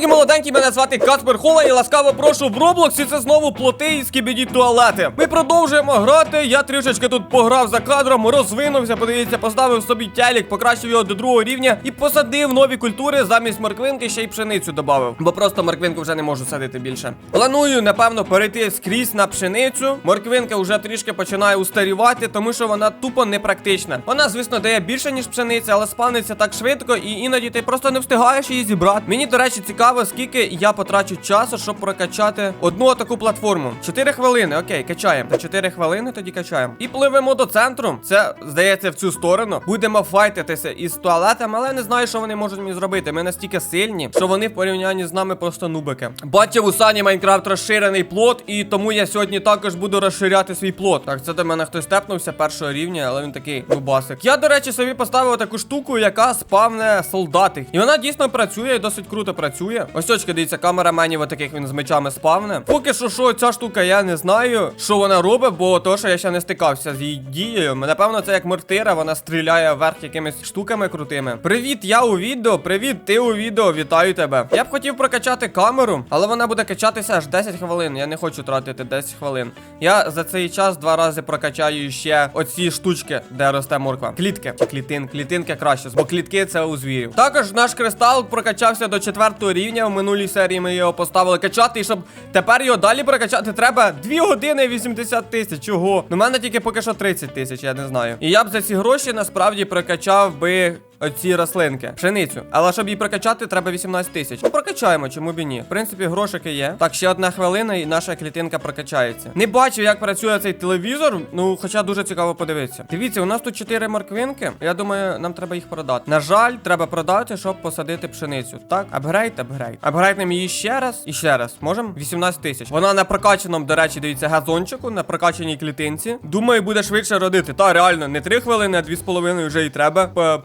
Здоровенькі молоденькі, мене звати Каспер Хола і ласкаво прошу в Роблоксі. Це знову плоти і скібіді туалети. Ми продовжуємо грати. Я трішечки тут пограв за кадром, розвинувся. Подивіться, поставив собі телек, покращив його до другого рівня і посадив нові культури замість морквинки, ще й пшеницю додав. Бо просто морквинку вже не можу садити більше. Планую, напевно, перейти скрізь на пшеницю. Морквинка вже трішки починає устарівати, тому що вона тупо непрактична. Вона, звісно, дає більше, ніж пшениця, але спавниться так швидко, і іноді ти просто не встигаєш її зібрати. Мені, до речі, цікаво, скільки я потрачу часу, щоб прокачати одну таку платформу. 4 хвилини, окей, качаємо. 4 хвилини тоді качаємо. І пливемо до центру. Це здається в цю сторону. Будемо файтитися із туалетами, але не знаю, що вони можуть мені зробити. Ми настільки сильні, що вони в порівнянні з нами просто нубики. Бачив у Сані Майнкрафт розширений плот, і тому я сьогодні також буду розширяти свій плот. Так, це до мене хтось тепнувся першого рівня, але він такий нубасик. Я, до речі, собі поставив таку штуку, яка спавне солдати. І вона дійсно працює, досить круто працює. Ось очки, дивіться, камера менів таких він з мечами спавне. Поки що, що ця штука, я не знаю, що вона робить, бо то, що я ще не стикався з її дією. Напевно, це як мортира, вона стріляє вверх якимись штуками крутими. Привіт, я у відео. Привіт, ти у відео. Вітаю тебе. Я б хотів прокачати камеру, але вона буде качатися аж 10 хвилин. Я не хочу тратити 10 хвилин. Я за цей час два рази прокачаю ще оці штучки, де росте морква. Клітки клітин, клітинки краще, бо клітки це у звірів. Також наш кристал прокачався до четвертого рівня. В минулій серії ми його поставили качати, і щоб тепер його далі прокачати, треба 2 години 80 тисяч. Чого? Ну, мене тільки поки що 30 тисяч, я не знаю. І я б за ці гроші насправді прокачав би. Оці рослинки, пшеницю. Але щоб її прокачати, треба 18 тисяч. Ну прокачаємо, чому б і ні. В принципі, грошики є. Так, ще одна хвилина, і наша клітинка прокачається. Не бачу, як працює цей телевізор. Ну, хоча дуже цікаво подивитися. Дивіться, у нас тут 4 морквинки. Я думаю, нам треба їх продати. На жаль, треба продати, щоб посадити пшеницю. Так, апгрейд, апгрейд. Апгрейднемо її ще раз і ще раз. Можемо? 18 тисяч. Вона на прокачаному, до речі, дивіться, газончику, на прокачаній клітинці. Думаю, буде швидше родити. Та реально, не 3 хвилини, а 2,5 вже і треба п-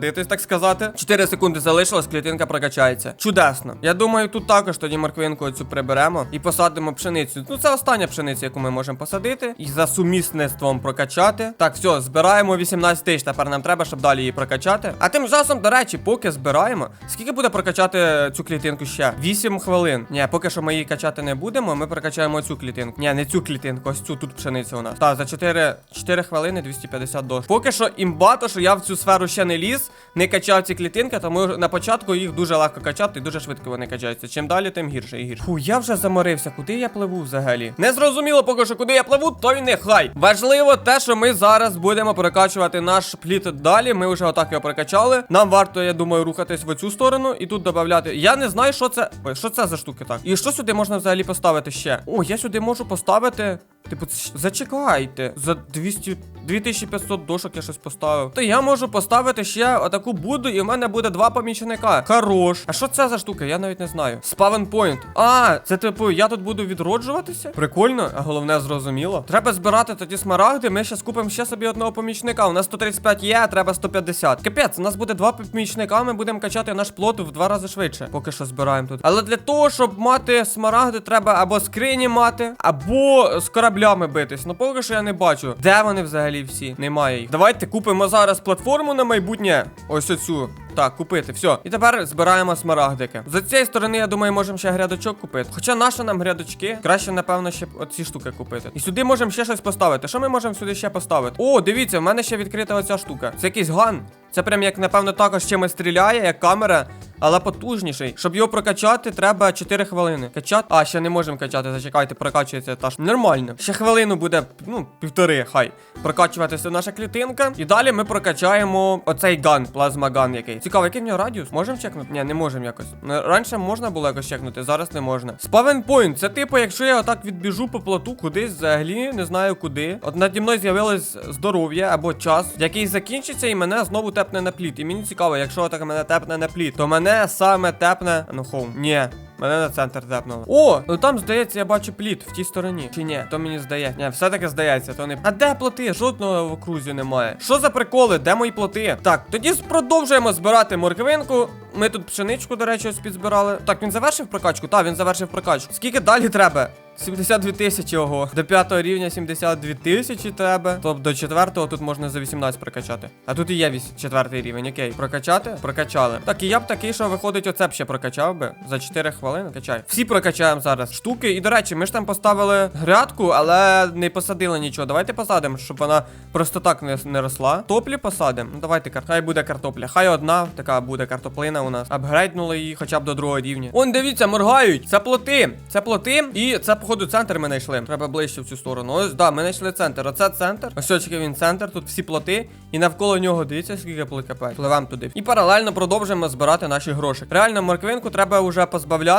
перезарядитись, так сказати. 4 секунди залишилось, клітинка прокачається. Чудесно. Я думаю, тут також тоді морквинку оцю приберемо і посадимо пшеницю. Ну, це остання пшениця, яку ми можемо посадити. І за сумісництвом прокачати. Так, все, збираємо 18 тисяч. Тепер нам треба, щоб далі її прокачати. А тим часом, до речі, поки збираємо. Скільки буде прокачати цю клітинку ще? 8 хвилин. Ні, поки що ми її качати не будемо. Ми прокачаємо цю клітинку. Ні, не цю клітинку, ось цю тут пшениця у нас. Так, за 4, 4 хвилини 250 дош. Поки що імбато, що я в цю сферу ще не ліз, не качав ці клітинки, тому на початку їх дуже легко качати і дуже швидко вони качаються. Чим далі, тим гірше і гірше. Фу, я вже заморився. Куди я пливу взагалі? Не зрозуміло поки що, куди я пливу, то й нехай. Важливо те, що ми зараз будемо прокачувати наш пліт далі. Ми вже отак його прокачали. Нам варто, я думаю, рухатись в цю сторону і тут додати. Я не знаю, що це. Ой, що це за штуки так. І що сюди можна взагалі поставити ще? О, я сюди можу поставити. Типу, зачекайте. За 200, 2500 дошок я щось поставив. То я можу поставити ще отаку буду, і в мене буде два помічника. Хорош. А що це за штука? Я навіть не знаю. Спавен point. А, це типу, я тут буду відроджуватися? Прикольно, а головне зрозуміло. Треба збирати тоді смарагди. Ми ще купимо ще собі одного помічника. У нас 135 є, а треба 150. Капець, у нас буде два помічника. Ми будемо качати наш плот в два рази швидше. Поки що збираємо тут. Але для того, щоб мати смарагди, треба або скрині мати, або з кораблями битись. Ну поки що я не бачу. Де вони взагалі всі? Немає їх. Давайте купимо зараз платформу на майбутнє. Ось оцю. Так, купити, все. І тепер збираємо смарагдики. З цієї сторони, я думаю, можемо ще грядочок купити. Хоча наші нам грядочки, краще, напевно, ще оці штуки купити. І сюди можемо ще щось поставити. Що ми можемо сюди ще поставити? О, дивіться, в мене ще відкрита оця штука. Це якийсь ган. Це прям як, напевно, також чимось стріляє, як камера, але потужніший. Щоб його прокачати, треба 4 хвилини. Качати. А, ще не можемо качати, зачекайте, прокачується та ж. Нормально. Ще хвилину буде, ну, півтори, хай. Прокачуватися наша клітинка. І далі ми прокачаємо оцей ган, плазма ган який. Цікаво, який в нього радіус? Можемо чекнути? Ні, не можемо якось. Ну, Раніше можна було якось чекнути, зараз не можна. Спавен point. Це типу, якщо я отак відбіжу по плоту кудись взагалі, не знаю куди. От наді мною з'явилось здоров'я або час, який закінчиться, і мене знову тепне на пліт. І мені цікаво, якщо так мене тепне на пліт, то мене саме тепне. Ну хоум. Ні. Мене на центр тепнуло. О, ну там здається, я бачу пліт в тій стороні. Чи ні? То мені здається. Ні, все-таки здається, то не. А де плоти? Жодного в окрузі немає. Що за приколи? Де мої плоти? Так, тоді продовжуємо збирати морквинку. Ми тут пшеничку, до речі, ось підзбирали. Так, він завершив прокачку? Так, він завершив прокачку. Скільки далі треба? 72 тисячі ого. До п'ятого рівня 72 тисячі треба. Тобто до четвертого тут можна за 18 прокачати. А тут і є вісь- четвертий рівень. Окей. Прокачати? Прокачали. Так, і я б такий, що виходить, оце б ще прокачав би. За 4 хвилини качай. Всі прокачаємо зараз штуки. І до речі, ми ж там поставили грядку, але не посадили нічого. Давайте посадимо, щоб вона просто так не, не росла. Топлі посадимо. Ну давайте кар... хай буде картопля. Хай одна така буде картоплина у нас. Апгрейднули її хоча б до другого рівня. Он дивіться, моргають. Це плоти. Це плоти. І це, походу, центр ми знайшли. Треба ближче в цю сторону. Ось, да, ми знайшли центр. Оце центр. Ось очки він центр. Тут всі плоти. І навколо нього дивіться, скільки плит капець. Пливемо туди. І паралельно продовжуємо збирати наші гроші. Реально, морквинку треба вже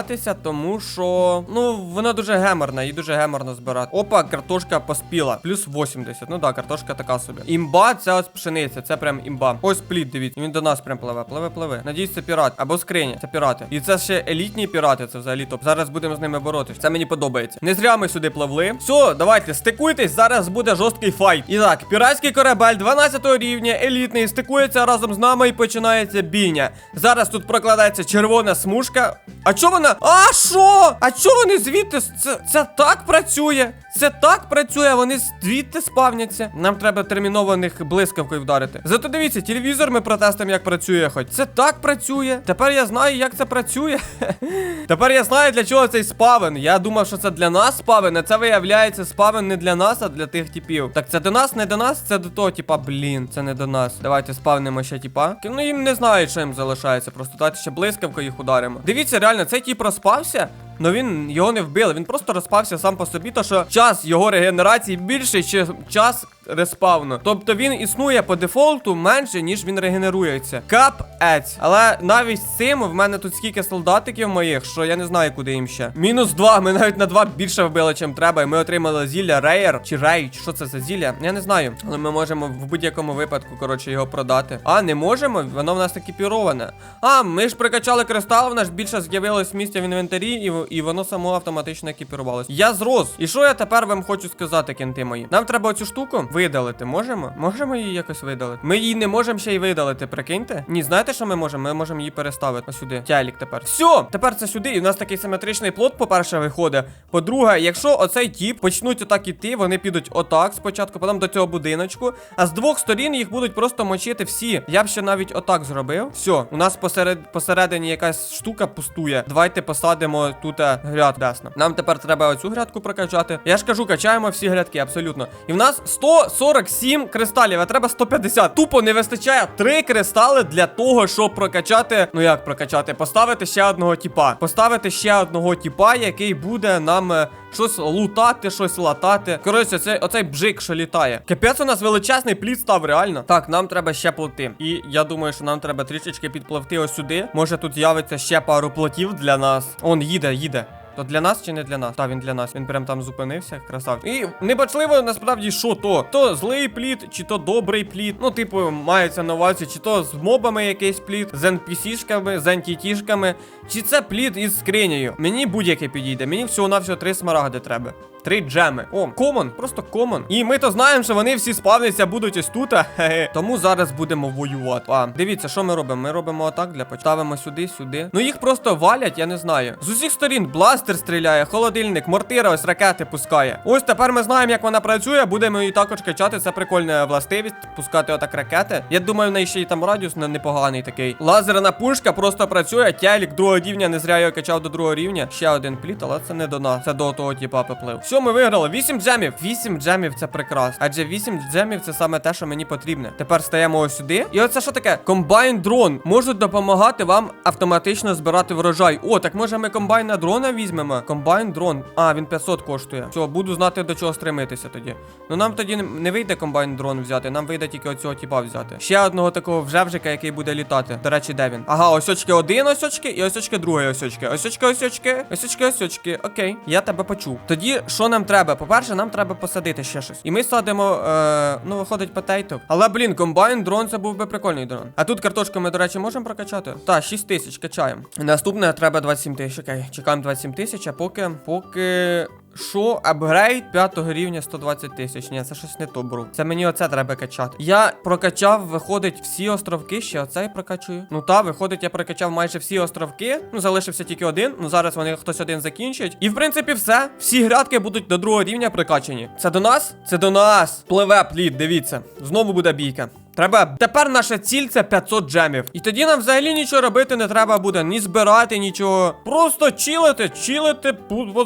позбавлятися, тому що ну вона дуже геморна, і дуже геморно збирати. Опа, картошка поспіла. Плюс 80. Ну да, картошка така собі. Імба, це ось пшениця, це прям імба. Ось плід, дивіться. Він до нас прям пливе, пливе, пливе. Надіюсь, це пірат. Або скриня. Це пірати. І це ще елітні пірати, це взагалі топ. Зараз будемо з ними боротись. Це мені подобається. Не зря ми сюди пливли. Все, давайте, стикуйтесь, зараз буде жорсткий файт. І так, піратський корабель 12 рівня, елітний, стикується разом з нами і починається бійня. Зараз тут прокладається червона смужка. А чо вона? А що? А чо вони звідти? Це, це так працює? Це так працює, вони звідти спавняться. Нам треба терміново них блискавкою вдарити. Зато дивіться, телевізор ми протестимо, як працює хоч. Це так працює. Тепер я знаю, як це працює. Тепер я знаю, для чого цей спавен. Я думав, що це для нас спавен, а це виявляється спавен не для нас, а для тих типів. Так це до нас, не до нас, це до того, типа, блін, це не до нас. Давайте спавнимо ще типа. Ну їм не знають, що їм залишається. Просто дайте ще блискавкою їх ударимо. Дивіться, реально, цей тип розпався. Ну він його не вбили, він просто розпався сам по собі, то що час його регенерації більший, ніж час респавну. Тобто він існує по дефолту менше, ніж він регенерується. Капець. Але навіть з цим в мене тут скільки солдатиків моїх, що я не знаю, куди їм ще. Мінус два. Ми навіть на два більше вбили, чим треба. І ми отримали зілля Рейер чи Рей. чи Що це за зілля? Я не знаю. Але ми можемо в будь-якому випадку, коротше, його продати. А, не можемо? Воно в нас екіпіроване. А, ми ж прикачали кристал, в нас більше з'явилось місця в інвентарі, і, і воно само автоматично екіпірувалось. Я зрос. І що я тепер вам хочу сказати, кінти мої? Нам треба оцю штуку видалити. Можемо? Можемо її якось видалити? Ми її не можемо ще й видалити, прикиньте? Ні, знаєте, що ми можемо? Ми можемо її переставити сюди. Тялік тепер. Все! Тепер це сюди. І у нас такий симетричний плод, по-перше, виходить. По-друге, якщо оцей тіп почнуть отак іти, вони підуть отак спочатку, потім до цього будиночку. А з двох сторін їх будуть просто мочити всі. Я б ще навіть отак зробив. Все, у нас посеред... посередині якась штука пустує. Давайте посадимо тут е, гряд десно. Нам тепер треба оцю грядку прокачати. Я ж кажу, качаємо всі грядки, абсолютно. І в нас 147 кристалів, а треба 150. Тупо не вистачає 3 кристали для того, щоб прокачати. Ну як прокачати? Поставити ще одного тіпа. Поставити ще одного тіпа, який буде нам. Щось лутати, щось латати. Коротше, це оцей бжик, що літає. Капець у нас величезний плід став, реально. Так, нам треба ще плити. І я думаю, що нам треба трішечки підпливти ось сюди. Може тут з'явиться ще пару плотів для нас. Он їде, їде. То для нас чи не для нас? Та він для нас. Він прям там зупинився, красавчик. І небачливо насправді, що то. То злий плід, чи то добрий плід. Ну, типу, мається на увазі, чи то з мобами якийсь плід, з NPC-шками, з антітішками, чи це плід із скринею. Мені будь-яке підійде. Мені всього-навсього три смарагди треба. Три джеми. О, комон, просто комон. І ми то знаємо, що вони всі спавняться будуть ось тут. Тому зараз будемо воювати. А, дивіться, що ми робимо? Ми робимо отак для початку. Ставимо сюди, сюди. Ну їх просто валять, я не знаю. З усіх сторін бластер стріляє, холодильник, мортира, ось ракети пускає. Ось тепер ми знаємо, як вона працює. Будемо її також качати. Це прикольна властивість. Пускати отак ракети. Я думаю, в неї ще й там радіус не- непоганий такий. Лазерна пушка просто працює. Тялік другого рівня, не зря його качав до другого рівня. Ще один пліт, але це не до нас. Це до того типа поплив. Все, ми виграли. 8 джемів. 8 джемів це прекрасно. Адже 8 джемів це саме те, що мені потрібне. Тепер стаємо ось сюди. І оце що таке? Комбайн дрон. Можуть допомагати вам автоматично збирати врожай. О, так може ми комбайна дрона візьмемо? Комбайн дрон. А, він 500 коштує. Все, буду знати до чого стремитися тоді. Ну нам тоді не- вийде комбайн дрон взяти, нам вийде тільки оцього типа взяти. Ще одного такого вжевжика, який буде літати. До речі, де він? Ага, ось очки один ось очки і ось очки другий ось очки. Ось очки, ось очки, ось очки, ось очки. Окей, я тебе почув. Тоді що нам треба? По-перше, нам треба посадити ще щось. І ми садимо, е, ну, виходить, потейто. Але, блін, комбайн, дрон це був би прикольний дрон. А тут картошку ми, до речі, можемо прокачати? Та, 6 тисяч качаємо. Наступне треба 27 тисяч. Окей, чекаємо 27 тисяч, а поки. Поки. Що? Апгрейд п'ятого рівня 120 тисяч. Ні, це щось не то, бру. Це мені оце треба качати. Я прокачав, виходить, всі островки, ще оцей прокачую. Ну та, виходить, я прокачав майже всі островки. Ну, залишився тільки один. Ну зараз вони хтось один закінчить. І в принципі, все. Всі грядки будуть до другого рівня прокачані. Це до нас? Це до нас. Пливе плід, дивіться. Знову буде бійка. Треба. Тепер наша ціль це 500 джемів. І тоді нам взагалі нічого робити не треба буде, ні збирати нічого. Просто чилити, чилити,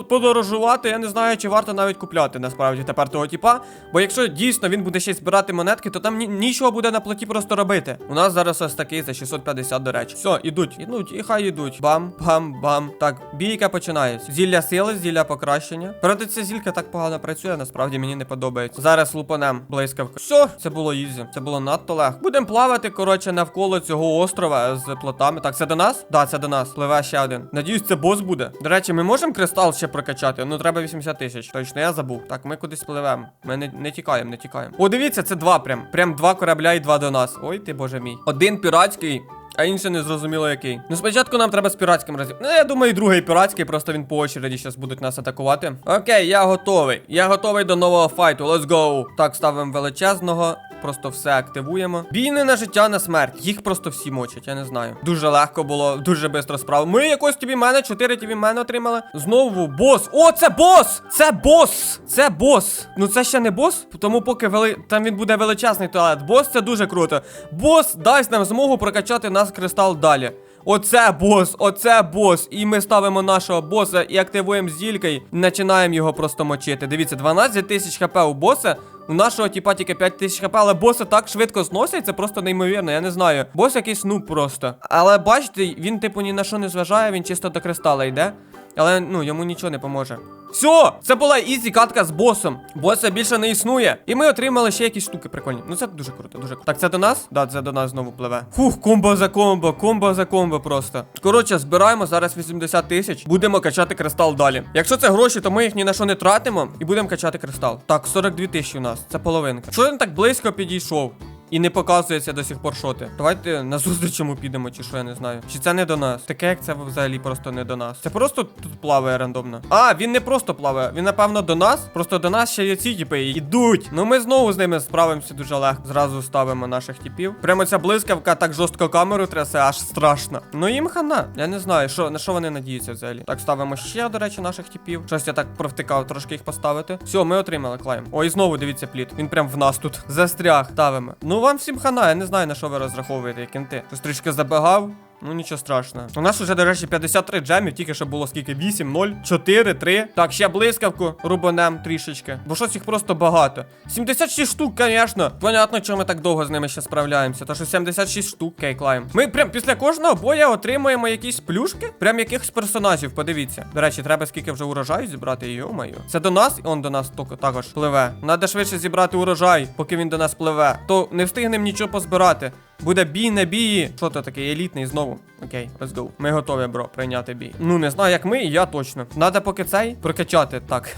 подорожувати. Я не знаю, чи варто навіть купляти насправді тепер того типа. Бо якщо дійсно він буде ще збирати монетки, то там ні- нічого буде на платі просто робити. У нас зараз ось такий за 650, до речі. Все, ідуть, ідуть, і хай ідуть. Бам, бам, бам. Так, бійка починається. Зілля сили, зілля покращення. Правда, ця зілька так погано працює, насправді мені не подобається. Зараз лупанем блискавка. Все, це було ізі. Це було надто легко. Будемо плавати, коротше, навколо цього острова з плотами. Так, це до нас? Да, це до нас. Пливе ще один. Надіюсь, це бос буде. До речі, ми можемо кристал ще прокачати. Ну, треба 80 тисяч. Точно, я забув. Так, ми кудись пливемо. Ми не, не тікаємо, не тікаємо. О, дивіться, це два прям. Прям два корабля і два до нас. Ой, ти боже мій. Один піратський. А інший не зрозуміло який. Ну спочатку нам треба з піратським разів. Ну я думаю, і другий піратський, просто він по очереді зараз будуть нас атакувати. Окей, я готовий. Я готовий до нового файту. Let's go. Так, ставимо величезного. Просто все активуємо. Війни на життя, на смерть. Їх просто всі мочать, я не знаю. Дуже легко було, дуже швидко справа. Ми якось тобі мене, 4 тобі мене отримали. Знову бос. О, це бос! Це бос! Це бос. Ну це ще не бос, тому поки вели... там він буде величезний туалет. Бос це дуже круто. Бос дасть нам змогу прокачати нас кристал далі. Оце бос, оце бос. І ми ставимо нашого боса і активуємо зілька і починаємо його просто мочити. Дивіться, 12 тисяч хп у боса. У нашого типа тільки 5 тисяч хп, але боси так швидко зносять, це просто неймовірно, я не знаю. Бос якийсь нуб просто. Але бачите, він типу ні на що не зважає, він чисто до кристала йде. Але ну йому нічого не поможе. Все, це була ізі катка з босом. Боса більше не існує. І ми отримали ще якісь штуки прикольні. Ну це дуже круто, дуже круто. Так, це до нас? Да, це до нас знову пливе. Фух, комбо за комбо, комбо за комбо просто. Коротше, збираємо зараз 80 тисяч. Будемо качати кристал далі. Якщо це гроші, то ми їх ні на що не тратимо і будемо качати кристал. Так, 42 тисячі у нас. Це половинка. Що він так близько підійшов? І не показується до сих пор шоти. Давайте на зустріч йому підемо, чи що я не знаю. Чи це не до нас? Таке як це взагалі просто не до нас. Це просто тут плаває рандомно. А, він не просто плаває, він напевно до нас. Просто до нас ще є ці типи ідуть. Ну ми знову з ними справимося дуже легко. Зразу ставимо наших типів. Прямо ця блискавка так жорстко камеру трясе, аж страшно. Ну їм хана. Я не знаю, що на що вони надіються взагалі. Так, ставимо ще, до речі, наших типів. Щось я так провтикав трошки їх поставити. Все, ми отримали клайм. Ой, знову дивіться пліт. Він прям в нас тут. Застряг. Ставимо. Ну вам всім хана, я не знаю на що ви розраховуєте, кінти. Щось трішки забагав. Ну нічого страшного. У нас вже, до речі, 53 джемів, тільки що було скільки? 8, 0, 4, 3. Так, ще блискавку рубанем трішечки. Бо щось їх просто багато. 76 штук, звісно. Понятно, чому ми так довго з ними ще справляємося. То що 76 штук, кейклайм. Ми прям після кожного боя отримуємо якісь плюшки. Прям якихось персонажів, подивіться. До речі, треба скільки вже урожаю зібрати, йо-моє. Це до нас, і он до нас також пливе. Надо швидше зібрати урожай, поки він до нас пливе. То не встигнемо нічого позбирати. Буде бій на бії. Що то таке, елітний знову. Окей, let's go. Ми готові, бро, прийняти бій. Ну, не знаю, як ми, я точно. Надо поки цей прокачати. Так.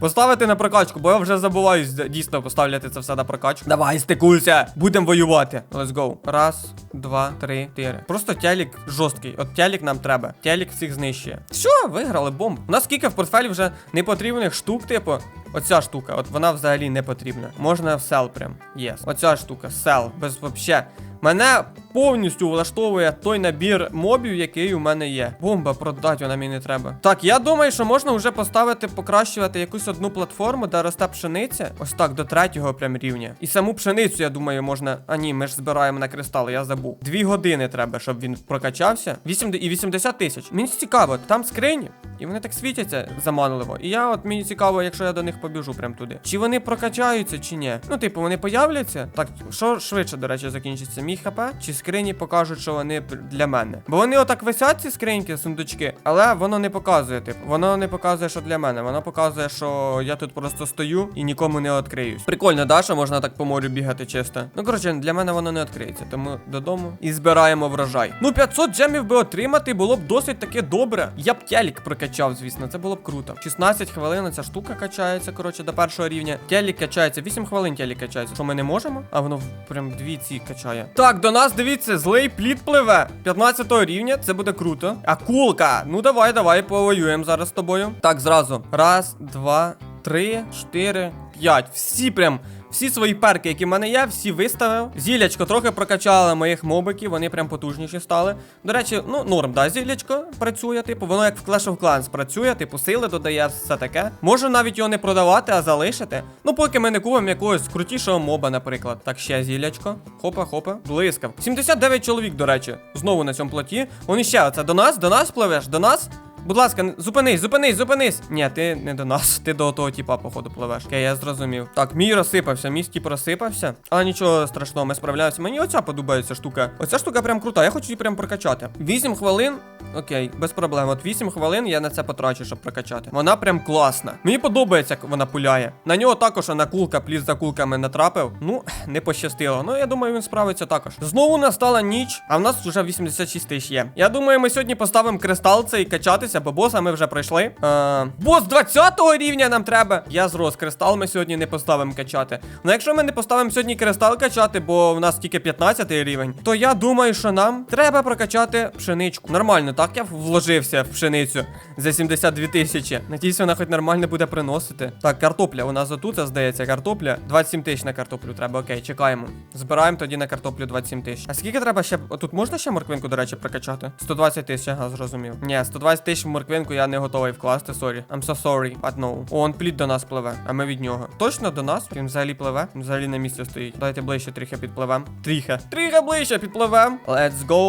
Поставити на прокачку, бо я вже забуваюсь дійсно поставляти це все на прокачку. Давай, стикуйся! Будемо воювати. Let's go. Раз, два, три, чотири. Просто тялік жорсткий. От тялік нам треба. Тялік всіх знищує. Що, виграли бомб. У нас скільки в портфелі вже непотрібних штук, типу. Оця штука, от вона взагалі не потрібна. Можна в сел прям. Єс. Оця штука, сел. Без вообще. Мене повністю влаштовує той набір мобів, який у мене є. Бомба продати, вона мені не треба. Так, я думаю, що можна вже поставити, покращувати якусь одну платформу, де росте пшениця. Ось так, до третього прям рівня. І саму пшеницю, я думаю, можна. А ні, ми ж збираємо на кристали, я забув. Дві години треба, щоб він прокачався. 8 і 80 тисяч. Мені цікаво, там скрині. І вони так світяться заманливо. І я от мені цікаво, якщо я до них побіжу прям туди. Чи вони прокачаються, чи ні? Ну, типу, вони появляться. Так, що швидше, до речі, закінчиться? Мій хп? Чи скрині покажуть, що вони для мене? Бо вони отак висять, ці скриньки, сундучки, але воно не показує, типу. Воно не показує, що для мене. Воно показує, що я тут просто стою і нікому не відкриюсь. Прикольно, да, що можна так по морю бігати чисто. Ну, коротше, для мене воно не відкриється, тому додому і збираємо врожай. Ну, 500 джемів би отримати було б досить таки добре. Я б тялік прокачав. звісно, це було б круто. 16 хвилин ця штука качається, коротше, до першого рівня. Телік качається, 8 хвилин телік качається. Що ми не можемо? А воно прям дві ці качає. Так, до нас дивіться, злий плід пливе. 15 рівня, це буде круто. Акулка. Ну давай, давай, повоюємо зараз з тобою. Так, зразу. Раз, два, три, чотири, п'ять. Всі прям. Всі свої перки, які в мене є, всі виставив. Зілячко трохи прокачали моїх мобиків, вони прям потужніші стали. До речі, ну норм, да, зілячко працює, типу, воно як в Clash of Clans працює, типу, сили додає, все таке. Можу навіть його не продавати, а залишити. Ну, поки ми не купимо якогось крутішого моба, наприклад. Так, ще зілячко. Хопа, хопа. Блискав. 79 чоловік, до речі, знову на цьому плоті. Вони ще оце до нас, до нас пливеш, до нас. Будь ласка, зупинись, зупинись, зупинись. Ні, ти не до нас, ти до того типа, походу, пливеш. Окей, я зрозумів. Так, мій розсипався, мій стіп розсипався. Але нічого страшного, ми справляємося. Мені оця подобається штука. Оця штука прям крута, я хочу її прям прокачати. 8 хвилин. Окей, без проблем. От 8 хвилин я на це потрачу, щоб прокачати. Вона прям класна. Мені подобається, як вона пуляє. На нього також вона кулка, пліс за кулками натрапив. Ну, не пощастило. Ну, я думаю, він справиться також. Знову настала ніч, а в нас вже 86 тисяч є. Я думаю, ми сьогодні поставимо кристал цей качатися, бо боса ми вже пройшли. Е, бос 20 рівня нам треба. Я зрос кристал, ми сьогодні не поставимо качати. Ну, якщо ми не поставимо сьогодні кристал качати, бо в нас тільки 15 рівень, то я думаю, що нам треба прокачати пшеничку. Нормально, так я вложився в пшеницю за 72 тисячі. Надіюсь, вона хоч нормально буде приносити. Так, картопля. У нас отут, здається, картопля. 27 тисяч на картоплю треба. Окей, чекаємо. Збираємо тоді на картоплю 27 тисяч. А скільки треба ще. Тут можна ще морквинку, до речі, прокачати? 120 тисяч, ага, зрозумів. Ні, 120 тисяч в морквинку я не готовий вкласти, сорі. I'm so sorry, but no. О, он плід до нас пливе, а ми від нього. Точно до нас? Він взагалі пливе? Він взагалі на місці стоїть. Давайте ближче тріха підпливем. Тріха. Тріха ближче підпливем. Let's go,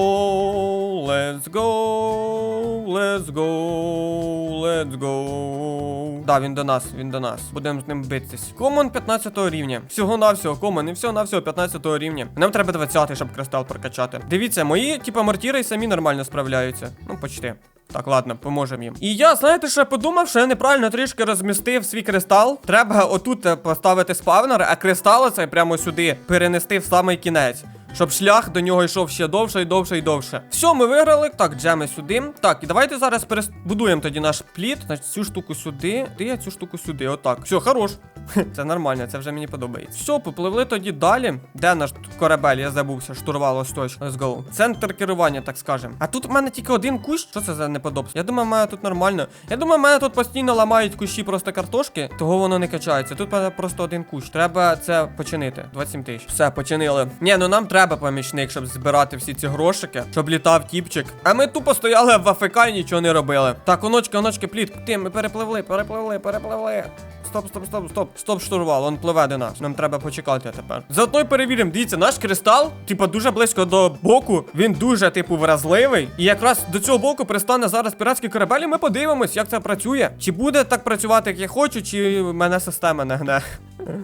let's go, let's go, let's go. Да, він до нас, він до нас. Будемо з ним битись. Комон 15 рівня. Всього навсього комон, і всього навсього 15 рівня. Нам треба 20, щоб кристал прокачати. Дивіться, мої, типа, мортіри самі нормально справляються. Ну, почти. Так, ладно, поможемо їм. І я, знаєте, я подумав, що я неправильно трішки розмістив свій кристал. Треба отут е, поставити спавнер, а кристал оцей прямо сюди перенести в самий кінець. Щоб шлях до нього йшов ще довше і довше і довше. Все, ми виграли. Так, джеми сюди. Так, і давайте зараз перебудуємо тоді наш плід. Значить, цю штуку сюди. Ти а цю штуку сюди. Отак. Все, хорош. Це нормально, це вже мені подобається. Все, попливли тоді далі. Де наш корабель? Я забувся. Штурвал ось точно. Let's go. Центр керування, так скажем. А тут в мене тільки один кущ. Що це за неподобство? Я думаю, в мене тут нормально. Я думаю, в мене тут постійно ламають кущі просто картошки, того воно не качається. Тут просто один кущ. Треба це починити. 27 тисяч. Все, починили. Ні, ну нам треба помічник, щоб збирати всі ці грошики, щоб літав тіпчик. А ми тупо стояли в АФК і нічого не робили. Так, оночки, оночки, пліт. Ти, ми перепливли, перепливли, перепливли. Стоп, стоп, стоп, стоп. Стоп, штурвал, он пливе до нас. Нам треба почекати тепер. Заодно й перевіримо. Дивіться, наш кристал, типа, дуже близько до боку. Він дуже, типу, вразливий. І якраз до цього боку пристане зараз піратський корабель, і ми подивимось, як це працює. Чи буде так працювати, як я хочу, чи мене система не гне.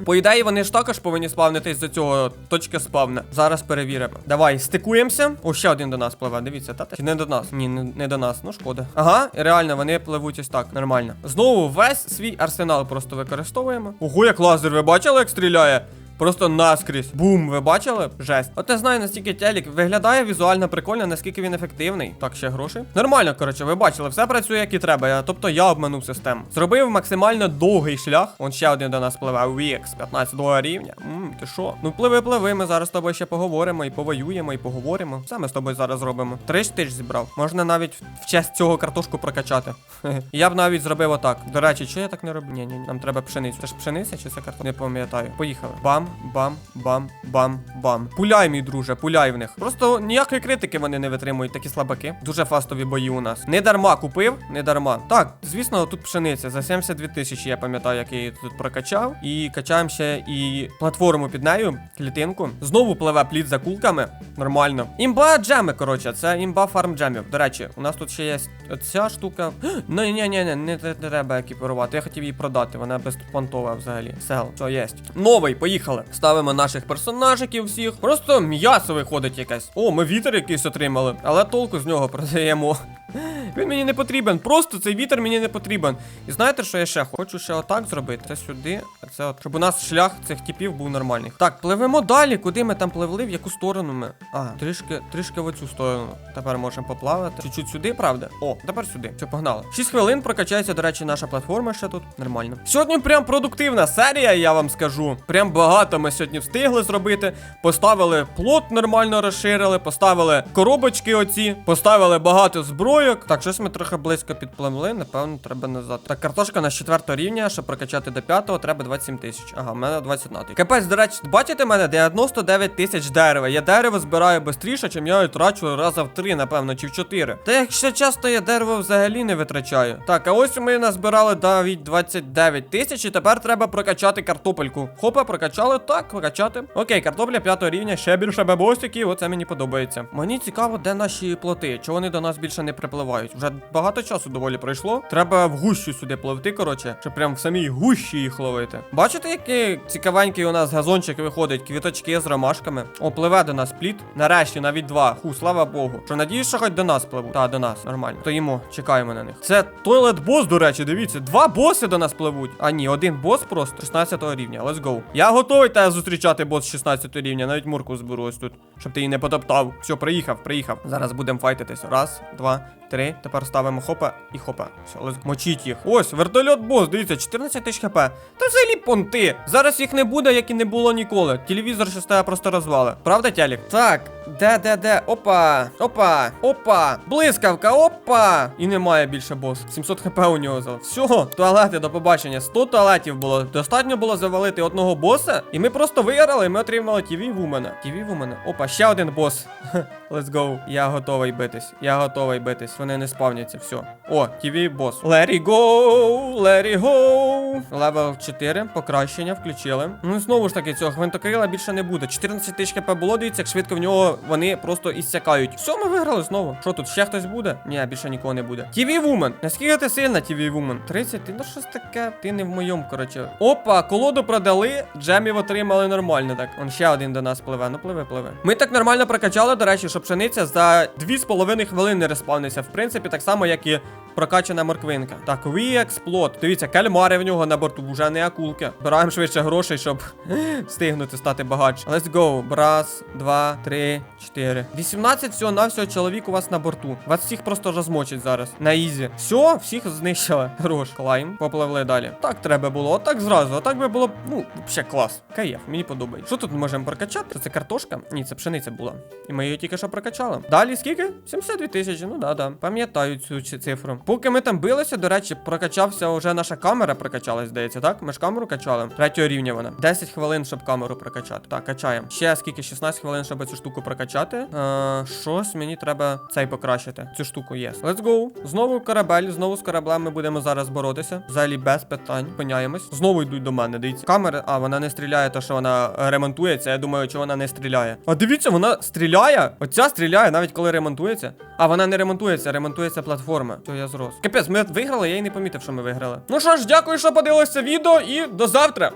По ідеї, вони ж також повинні спавнитись до цього точки спавна. Зараз перевіримо. Давай, стикуємося. О, ще один до нас пливе. Дивіться, та чи не до нас? Ні, не, не до нас. Ну шкода. Ага, реально, вони пливуть ось так. Нормально. Знову весь свій арсенал просто використовуємо. Ого, як лазер, ви бачили, як стріляє? Просто наскрізь. Бум, ви бачили? Жесть. От не знаю, наскільки телек виглядає візуально прикольно, наскільки він ефективний. Так, ще гроші. Нормально, коротше, ви бачили, все працює як і треба. Я, тобто я обманув систему. Зробив максимально довгий шлях. Он ще один до нас пливе. UX 15 рівня. Мм, ти що? Ну пливи, пливи. Ми зараз з тобою ще поговоримо і повоюємо, і поговоримо. Все ми з тобою зараз зробимо. 30 тисяч зібрав. Можна навіть в честь цього картошку прокачати. Я б навіть зробив отак. До речі, що я так не роблю? Ні, ні. Нам треба пшеницю. Це ж пшениця чи це картопля? Не пам'ятаю. Поїхали. Бам, бам, бам, бам, бам. Пуляй, мій друже, пуляй в них. Просто ніякої критики вони не витримують, такі слабаки. Дуже фастові бої у нас. Не дарма купив, не дарма. Так, звісно, тут пшениця за 72 тисячі, я пам'ятаю, як я її тут прокачав. І качаємо ще і платформу під нею, клітинку. Знову пливе плід за кулками. Нормально. Імба джеми, коротше, це імба фарм джемів. До речі, у нас тут ще є ця штука. Ну ні, ні, ні, не, не треба екіпірувати. Я хотів її продати. Вона безпонтова взагалі. Сел, що є. Новий, поїхали. Ставимо наших персонажиків всіх. Просто м'ясо виходить якесь. О, ми вітер якийсь отримали. Але толку з нього продаємо. Він мені не потрібен. Просто цей вітер мені не потрібен. І знаєте, що я ще хочу? Хочу ще отак зробити. Це сюди, а це от. Щоб у нас шлях цих типів був нормальний. Так, пливемо далі. Куди ми там пливли? В яку сторону ми? А, трішки, трішки в оцю сторону. Тепер можемо поплавати. Чуть-чуть сюди, правда? О, тепер сюди. Все, погнали. 6 хвилин прокачається, до речі, наша платформа ще тут. Нормально. Сьогодні прям продуктивна серія, я вам скажу. Прям багато ми сьогодні встигли зробити. Поставили плот нормально розширили, поставили коробочки оці, поставили багато збройок. Так, щось ми трохи близько підпливли, напевно, треба назад. Так, картошка на 4 рівня, щоб прокачати до 5 треба 27 тисяч. Ага, в мене 21 тисяч. Капець, до речі, бачите мене 99 тисяч дерева. Я дерево збираю швидше, чим я трачу раза в 3, напевно, чи в 4. Та якщо часто я дерево взагалі не витрачаю. Так, а ось ми назбирали навіть 29 тисяч, і тепер треба прокачати картопельку. Хопа, прокачали, так, прокачати. Окей, картопля 5 рівня, ще більше бабосиків, оце мені подобається. Мені цікаво, де наші плоти, чого вони до нас більше не припливають. Вже багато часу доволі пройшло. Треба в гущу сюди пливти, коротше, щоб прям в самій гущі їх ловити. Бачите, який цікавенький у нас газончик виходить, квіточки з ромашками. О, пливе до нас плід. Нарешті навіть два. Ху, слава Богу. Що надіюсь, що хоч до нас пливуть. Та, до нас, нормально. Стоїмо, чекаємо на них. Це тойлет бос, до речі, дивіться. Два боси до нас пливуть. А ні, один бос просто 16 рівня. Let's go. Я готовий тебе зустрічати бос 16 рівня. Навіть мурку зберу ось тут, щоб ти її не потоптав. Все, приїхав, приїхав. Зараз будемо файтитись. Раз, два, три. Тепер ставимо хопа і хопа. Все, але. Мочіть їх. Ось, вертольот бос, дивіться, 14 тисяч хп. Та взагалі понти. Зараз їх не буде, як і не було ніколи. Телевізор ще стає просто розвали. Правда, Тялік? Так, де, де, де? Опа, опа, опа. Блискавка, опа. І немає більше бос. 700 хп у нього за. Все, туалети, до побачення. 100 туалетів було. Достатньо було завалити одного боса. І ми просто виграли, і ми отримали TV Вумена. TV Вумена. Опа, ще один бос. Let's go. Я готовий битись. Я готовий битись. Вони не спавняться. Все. О, TV бос. Let it go, let it go. Левел 4, покращення включили. Ну знову ж таки, цього гвинтокрила більше не буде. 14 тисяч хп було, дивіться, як швидко в нього вони просто іссякають. Все, ми виграли знову. Що тут, ще хтось буде? Ні, більше нікого не буде. TV Woman. Наскільки ти сильна, TV Woman? 30, ти ну щось таке. Ти не в моєму, коротше. Опа, колоду продали, джемів отримали нормально так. Он ще один до нас пливе. Ну пливе, пливе. Ми так нормально прокачали, до речі, що пшениця за 2,5 хвилини респавниться. В принципі, так само, як і прокачана морквинка. Так, We Explode. Дивіться, кальмари в нього на борту, вже не акулки. Збираємо швидше грошей, щоб встигнути стати багатше. Let's go. Раз, два, три, чотири. 18 всього на всього чоловік у вас на борту. Вас всіх просто розмочить зараз. На ізі. Все, всіх знищили. Хорош. Клайм. Попливли далі. Так треба було. Отак зразу. Отак би було. Ну, взагалі клас. Кайф, мені подобається. Що тут ми можемо прокачати? Це картошка? Ні, це пшениця була. І ми її тільки що прокачали. Далі скільки? 72 тисячі. Ну да, да. Пам'ятаю цю цифру. Поки ми там билися, до речі, прокачався вже наша камера прокачалась, здається, так? Ми ж камеру качали. Третього рівня вона. 10 хвилин, щоб камеру прокачати. Так, качаємо. Ще скільки? 16 хвилин, щоб цю штуку прокачати. Е, щось мені треба цей покращити. Цю штуку є. Let's go. Знову корабель, знову з кораблем ми будемо зараз боротися. Взагалі без питань. Пиняємось. Знову йдуть до мене. Дивіться. Камера, а вона не стріляє, то що вона ремонтується. Я думаю, що вона не стріляє. А дивіться, вона стріляє. Оця стріляє, навіть коли ремонтується. А вона не ремонтується, ремонтується платформа. Все, я зрос. Капець, ми виграли, я й не помітив, що ми виграли. Ну що ж, дякую, що подивилися відео, і до завтра.